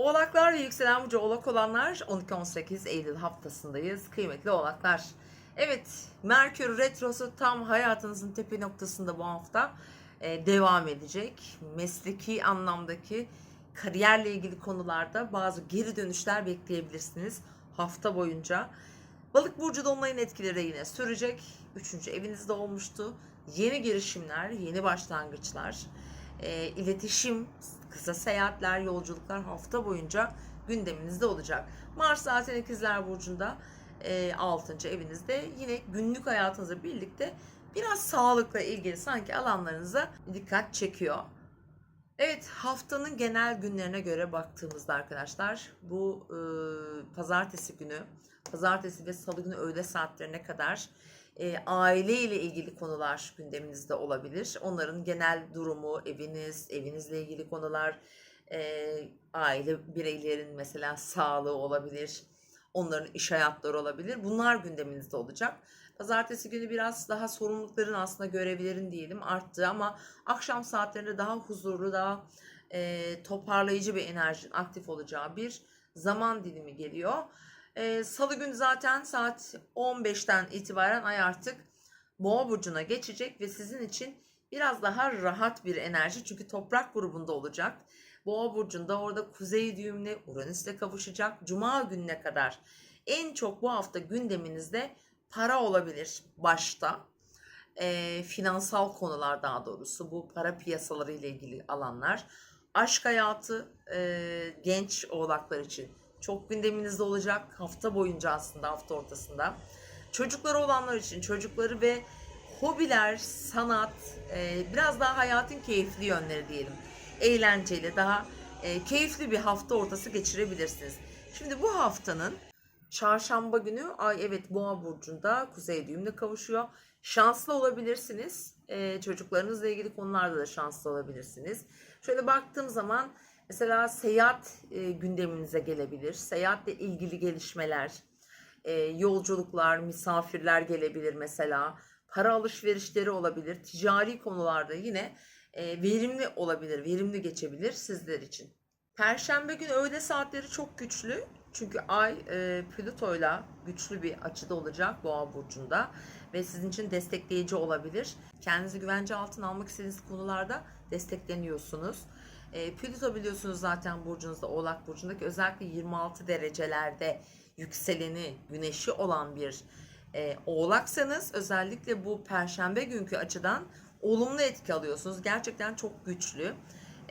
Oğlaklar ve yükselen burcu oğlak olanlar 12-18 Eylül haftasındayız. Kıymetli oğlaklar. Evet Merkür Retrosu tam hayatınızın tepe noktasında bu hafta e, devam edecek. Mesleki anlamdaki kariyerle ilgili konularda bazı geri dönüşler bekleyebilirsiniz hafta boyunca. Balık burcu dolunayın etkileri yine sürecek. Üçüncü evinizde olmuştu. Yeni girişimler, yeni başlangıçlar, e, iletişim, kısa seyahatler, yolculuklar hafta boyunca gündeminizde olacak. Mars zaten ikizler burcunda e, 6. evinizde yine günlük hayatınızla birlikte biraz sağlıkla ilgili sanki alanlarınıza dikkat çekiyor. Evet haftanın genel günlerine göre baktığımızda arkadaşlar bu e, pazartesi günü, pazartesi ve salı günü öğle saatlerine kadar e, aile ile ilgili konular gündeminizde olabilir. Onların genel durumu, eviniz, evinizle ilgili konular, e, aile bireylerin mesela sağlığı olabilir, onların iş hayatları olabilir. Bunlar gündeminizde olacak. Pazartesi günü biraz daha sorumlulukların aslında görevlerin diyelim arttı ama akşam saatlerinde daha huzurlu, daha e, toparlayıcı bir enerjinin aktif olacağı bir zaman dilimi geliyor. E, Salı günü zaten saat 15'ten itibaren ay artık Boğa burcuna geçecek ve sizin için biraz daha rahat bir enerji çünkü toprak grubunda olacak. Boğa burcunda orada kuzey düğümle Uranüs'le kavuşacak. Cuma gününe kadar en çok bu hafta gündeminizde para olabilir başta. E, finansal konular daha doğrusu bu para piyasaları ile ilgili alanlar. Aşk hayatı e, genç oğlaklar için çok gündeminizde olacak hafta boyunca aslında hafta ortasında. Çocukları olanlar için çocukları ve hobiler, sanat, e, biraz daha hayatın keyifli yönleri diyelim. Eğlenceli, daha e, keyifli bir hafta ortası geçirebilirsiniz. Şimdi bu haftanın çarşamba günü ay evet boğa burcunda kuzey düğümle kavuşuyor. Şanslı olabilirsiniz. E, çocuklarınızla ilgili konularda da şanslı olabilirsiniz. Şöyle baktığım zaman mesela seyahat e, gündeminize gelebilir. Seyahatle ilgili gelişmeler, e, yolculuklar, misafirler gelebilir mesela. Para alışverişleri olabilir. Ticari konularda yine e, verimli olabilir, verimli geçebilir sizler için. Perşembe günü öğle saatleri çok güçlü. Çünkü Ay e, Plüto'yla güçlü bir açıda olacak Boğa burcunda ve sizin için destekleyici olabilir. Kendinizi güvence altına almak istediğiniz konularda destekleniyorsunuz. E, Plüto biliyorsunuz zaten burcunuzda Oğlak burcundaki özellikle 26 derecelerde yükseleni, güneşi olan bir e, oğlaksanız özellikle bu perşembe günkü açıdan olumlu etki alıyorsunuz. Gerçekten çok güçlü.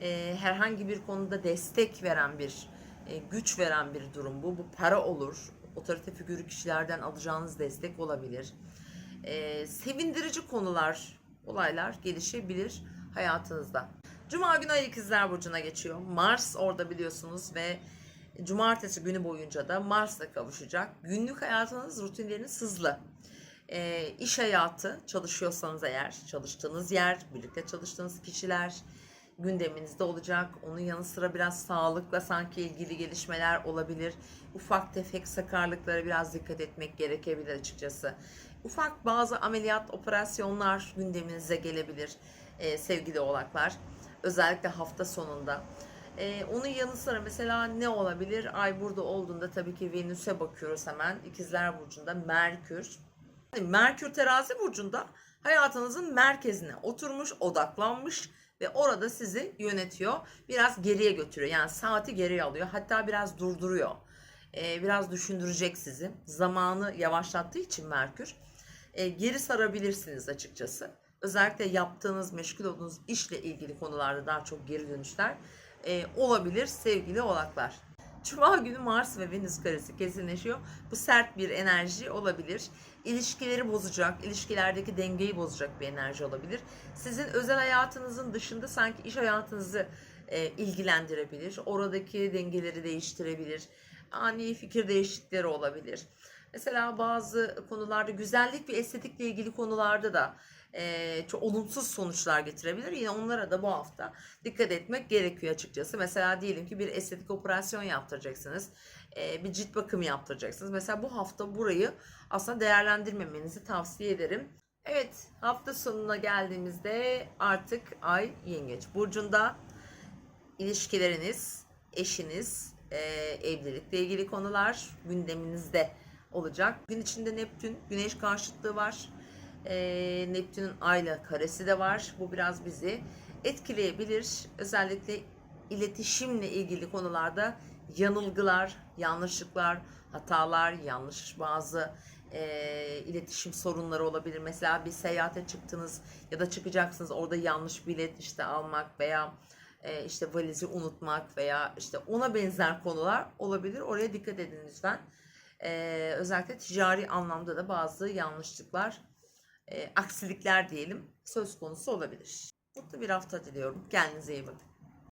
E, herhangi bir konuda destek veren bir, e, güç veren bir durum bu. Bu para olur. Otorite figürü kişilerden alacağınız destek olabilir. E, sevindirici konular, olaylar gelişebilir hayatınızda. Cuma günü Ay İkizler Burcu'na geçiyor. Mars orada biliyorsunuz ve Cumartesi günü boyunca da Mars'la kavuşacak. Günlük hayatınız, rutinleriniz hızlı. E, iş hayatı, çalışıyorsanız eğer, çalıştığınız yer, birlikte çalıştığınız kişiler gündeminizde olacak. Onun yanı sıra biraz sağlıkla sanki ilgili gelişmeler olabilir. Ufak tefek sakarlıklara biraz dikkat etmek gerekebilir açıkçası. Ufak bazı ameliyat, operasyonlar gündeminize gelebilir e, sevgili oğlaklar. Özellikle hafta sonunda. Ee, onun yanı sıra mesela ne olabilir? Ay burada olduğunda tabii ki Venüs'e bakıyoruz hemen. İkizler Burcu'nda Merkür. Yani Merkür terazi burcunda hayatınızın merkezine oturmuş, odaklanmış ve orada sizi yönetiyor. Biraz geriye götürüyor. Yani saati geriye alıyor. Hatta biraz durduruyor. Ee, biraz düşündürecek sizi. Zamanı yavaşlattığı için Merkür. Ee, geri sarabilirsiniz açıkçası. Özellikle yaptığınız, meşgul olduğunuz işle ilgili konularda daha çok geri dönüşler e, olabilir sevgili oğlaklar. Cuma günü Mars ve Venüs karesi kesinleşiyor. Bu sert bir enerji olabilir. İlişkileri bozacak, ilişkilerdeki dengeyi bozacak bir enerji olabilir. Sizin özel hayatınızın dışında sanki iş hayatınızı e, ilgilendirebilir. Oradaki dengeleri değiştirebilir. Ani fikir değişiklikleri olabilir. Mesela bazı konularda güzellik ve estetikle ilgili konularda da e, çok olumsuz sonuçlar getirebilir. Yine onlara da bu hafta dikkat etmek gerekiyor açıkçası. Mesela diyelim ki bir estetik operasyon yaptıracaksınız. E, bir cilt bakımı yaptıracaksınız. Mesela bu hafta burayı aslında değerlendirmemenizi tavsiye ederim. Evet hafta sonuna geldiğimizde artık ay yengeç burcunda ilişkileriniz, eşiniz, e, evlilikle ilgili konular gündeminizde olacak. Gün içinde Neptün, Güneş karşıtlığı var. E, Neptün'ün ayla karesi de var. Bu biraz bizi etkileyebilir. Özellikle iletişimle ilgili konularda yanılgılar, yanlışlıklar, hatalar, yanlış bazı e, iletişim sorunları olabilir. Mesela bir seyahate çıktınız ya da çıkacaksınız orada yanlış bilet işte almak veya e, işte valizi unutmak veya işte ona benzer konular olabilir. Oraya dikkat edin lütfen. E, özellikle ticari anlamda da bazı yanlışlıklar, e, aksilikler diyelim söz konusu olabilir. Mutlu bir hafta diliyorum. Kendinize iyi bakın.